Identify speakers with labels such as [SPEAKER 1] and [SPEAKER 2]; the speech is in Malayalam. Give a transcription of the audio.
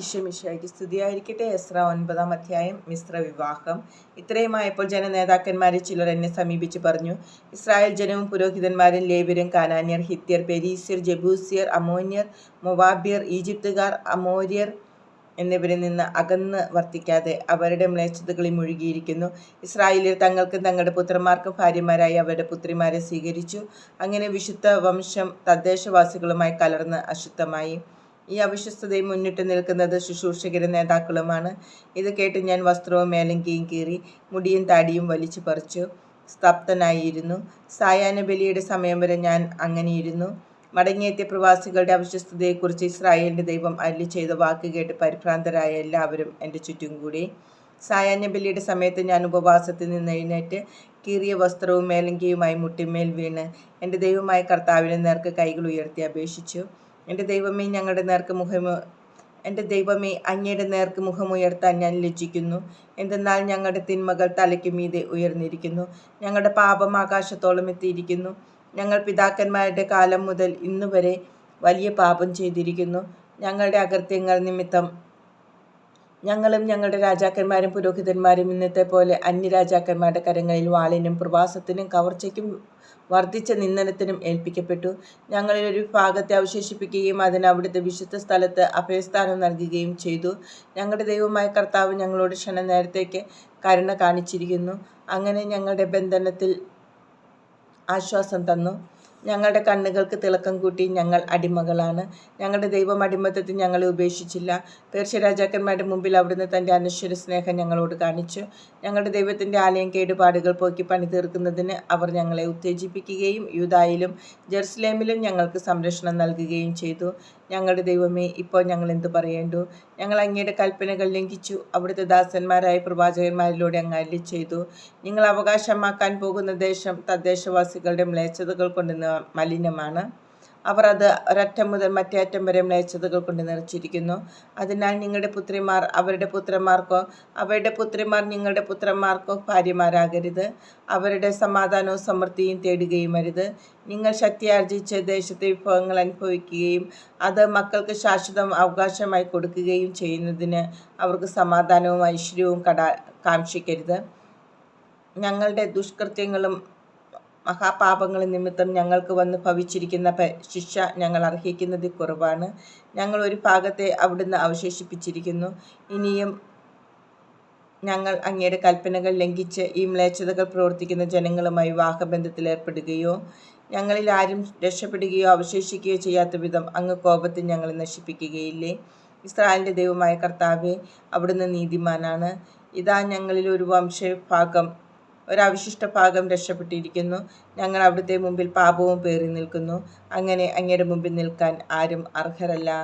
[SPEAKER 1] ഇഷമിഷയ്ക്ക് സ്തുതിയായിരിക്കട്ടെ എസ്ര ഒൻപതാം അധ്യായം മിശ്ര വിവാഹം ഇത്രയുമായപ്പോൾ ജനനേതാക്കന്മാരിൽ ചിലർ എന്നെ സമീപിച്ച് പറഞ്ഞു ഇസ്രായേൽ ജനവും പുരോഹിതന്മാരും ലേബിരും കാനാന്യർ ഹിത്യർ പെരീസ്യർ ജബൂസിയർ അമോന്യർ മൊവാബിയർ ഈജിപ്തുകാർ അമോര്യർ എന്നിവരിൽ നിന്ന് അകന്ന് വർത്തിക്കാതെ അവരുടെ മ്ലേച്ഛതകളിൽ മുഴുകിയിരിക്കുന്നു ഇസ്രായേലിൽ തങ്ങൾക്കും തങ്ങളുടെ പുത്രന്മാർക്കും ഭാര്യമാരായി അവരുടെ പുത്രിമാരെ സ്വീകരിച്ചു അങ്ങനെ വിശുദ്ധ വംശം തദ്ദേശവാസികളുമായി കലർന്ന് അശുദ്ധമായി ഈ അവിശ്വസ്തതയും മുന്നിട്ട് നിൽക്കുന്നത് ശുശ്രൂഷകര നേതാക്കളുമാണ് ഇത് കേട്ട് ഞാൻ വസ്ത്രവും മേലങ്കിയും കീറി മുടിയും താടിയും വലിച്ചു പറിച്ചു സ്തബ്ധനായിരുന്നു സായാനബലിയുടെ സമയം വരെ ഞാൻ അങ്ങനെയിരുന്നു മടങ്ങിയെത്തിയ പ്രവാസികളുടെ അവിശ്വസ്തതയെക്കുറിച്ച് ഇസ്രായേലിൻ്റെ ദൈവം അല്ലി ചെയ്ത വാക്ക് കേട്ട് പരിഭ്രാന്തരായ എല്ലാവരും എൻ്റെ ചുറ്റും കൂടി സായാന്യബലിയുടെ സമയത്ത് ഞാൻ ഉപവാസത്തിൽ നിന്ന് എഴുന്നേറ്റ് കീറിയ വസ്ത്രവും മേലങ്കിയുമായി മുട്ടിമേൽ വീണ് എൻ്റെ ദൈവമായ കർത്താവിനെ നേർക്ക് കൈകൾ ഉയർത്തി അപേക്ഷിച്ചു എൻ്റെ ദൈവമേ ഞങ്ങളുടെ നേർക്ക് മുഖം എൻ്റെ ദൈവമേ അങ്ങയുടെ നേർക്ക് മുഖമുയർത്താൻ ഞാൻ ലജ്ജിക്കുന്നു എന്തെന്നാൽ ഞങ്ങളുടെ തിന്മകൾ തലയ്ക്ക് മീതെ ഉയർന്നിരിക്കുന്നു ഞങ്ങളുടെ പാപം ആകാശത്തോളം എത്തിയിരിക്കുന്നു ഞങ്ങൾ പിതാക്കന്മാരുടെ കാലം മുതൽ ഇന്നുവരെ വലിയ പാപം ചെയ്തിരിക്കുന്നു ഞങ്ങളുടെ അകൃത്യങ്ങൾ നിമിത്തം ഞങ്ങളും ഞങ്ങളുടെ രാജാക്കന്മാരും പുരോഹിതന്മാരും ഇന്നത്തെ പോലെ അന്യരാജാക്കന്മാരുടെ കരങ്ങളിൽ വാളിനും പ്രവാസത്തിനും കവർച്ചയ്ക്കും വർദ്ധിച്ച നിന്ദനത്തിനും ഏൽപ്പിക്കപ്പെട്ടു ഞങ്ങളിൽ ഒരു ഭാഗത്തെ അവശേഷിപ്പിക്കുകയും അതിന് അവിടുത്തെ വിശുദ്ധ സ്ഥലത്ത് അഭയസ്ഥാനം നൽകുകയും ചെയ്തു ഞങ്ങളുടെ ദൈവമായ കർത്താവ് ഞങ്ങളോട് ക്ഷണ നേരത്തേക്ക് കരുണ കാണിച്ചിരിക്കുന്നു അങ്ങനെ ഞങ്ങളുടെ ബന്ധനത്തിൽ ആശ്വാസം തന്നു ഞങ്ങളുടെ കണ്ണുകൾക്ക് തിളക്കം കൂട്ടി ഞങ്ങൾ അടിമകളാണ് ഞങ്ങളുടെ ദൈവം അടിമത്തത്തിൽ ഞങ്ങളെ ഉപേക്ഷിച്ചില്ല രാജാക്കന്മാരുടെ മുമ്പിൽ അവിടുന്ന് തൻ്റെ അനശ്വര സ്നേഹം ഞങ്ങളോട് കാണിച്ചു ഞങ്ങളുടെ ദൈവത്തിൻ്റെ ആലയം കേടുപാടുകൾ പോക്കി പണി തീർക്കുന്നതിന് അവർ ഞങ്ങളെ ഉത്തേജിപ്പിക്കുകയും യൂതായിലും ജെറുസലേമിലും ഞങ്ങൾക്ക് സംരക്ഷണം നൽകുകയും ചെയ്തു ഞങ്ങളുടെ ദൈവമേ ഇപ്പോൾ ഞങ്ങൾ എന്തു പറയേണ്ടു ഞങ്ങൾ അങ്ങയുടെ കൽപ്പനകൾ ലംഘിച്ചു അവിടുത്തെ ദാസന്മാരായ പ്രവാചകന്മാരിലൂടെ അങ്ങ് അല്ലി ചെയ്തു നിങ്ങൾ അവകാശമാക്കാൻ പോകുന്ന ദേശം തദ്ദേശവാസികളുടെ മ്ലേച്ഛതകൾ കൊണ്ട് മലിനമാണ് അവർ അത് ഒരറ്റം മുതൽ മറ്റേ അറ്റം വരെ മ്ലേച്ഛതകൾ കൊണ്ട് നിറച്ചിരിക്കുന്നു അതിനാൽ നിങ്ങളുടെ പുത്രിമാർ അവരുടെ പുത്രന്മാർക്കോ അവരുടെ പുത്രിമാർ നിങ്ങളുടെ പുത്രന്മാർക്കോ ഭാര്യമാരാകരുത് അവരുടെ സമാധാനവും സമൃദ്ധിയും തേടുകയും അരുത് നിങ്ങൾ ശക്തിയാർജിച്ച് ദേശത്തെ വിഭവങ്ങൾ അനുഭവിക്കുകയും അത് മക്കൾക്ക് ശാശ്വതം അവകാശമായി കൊടുക്കുകയും ചെയ്യുന്നതിന് അവർക്ക് സമാധാനവും ഐശ്വര്യവും കടാ കാക്ഷിക്കരുത് ഞങ്ങളുടെ ദുഷ്കൃത്യങ്ങളും മഹാപാപങ്ങൾ നിമിത്തം ഞങ്ങൾക്ക് വന്ന് ഭവിച്ചിരിക്കുന്ന ശിക്ഷ ഞങ്ങൾ അർഹിക്കുന്നത് കുറവാണ് ഞങ്ങൾ ഒരു ഭാഗത്തെ അവിടുന്ന് അവശേഷിപ്പിച്ചിരിക്കുന്നു ഇനിയും ഞങ്ങൾ അങ്ങയുടെ കൽപ്പനകൾ ലംഘിച്ച് ഈ മ്ലേച്ഛതകൾ പ്രവർത്തിക്കുന്ന ജനങ്ങളുമായി വാഹബന്ധത്തിൽ ഏർപ്പെടുകയോ ഞങ്ങളിൽ ആരും രക്ഷപ്പെടുകയോ അവശേഷിക്കുകയോ ചെയ്യാത്ത വിധം അങ്ങ് കോപത്തിൽ ഞങ്ങളെ നശിപ്പിക്കുകയില്ലേ ഇസ്രായേലിൻ്റെ ദൈവമായ കർത്താവെ അവിടുന്ന് നീതിമാനാണ് ഇതാ ഞങ്ങളിൽ ഒരു വംശഭാഗം ഒരവശിഷ്ട ഭാഗം രക്ഷപ്പെട്ടിരിക്കുന്നു ഞങ്ങൾ അവിടുത്തെ മുമ്പിൽ പാപവും പേറി നിൽക്കുന്നു അങ്ങനെ അങ്ങയുടെ മുമ്പിൽ നിൽക്കാൻ ആരും അർഹരല്ല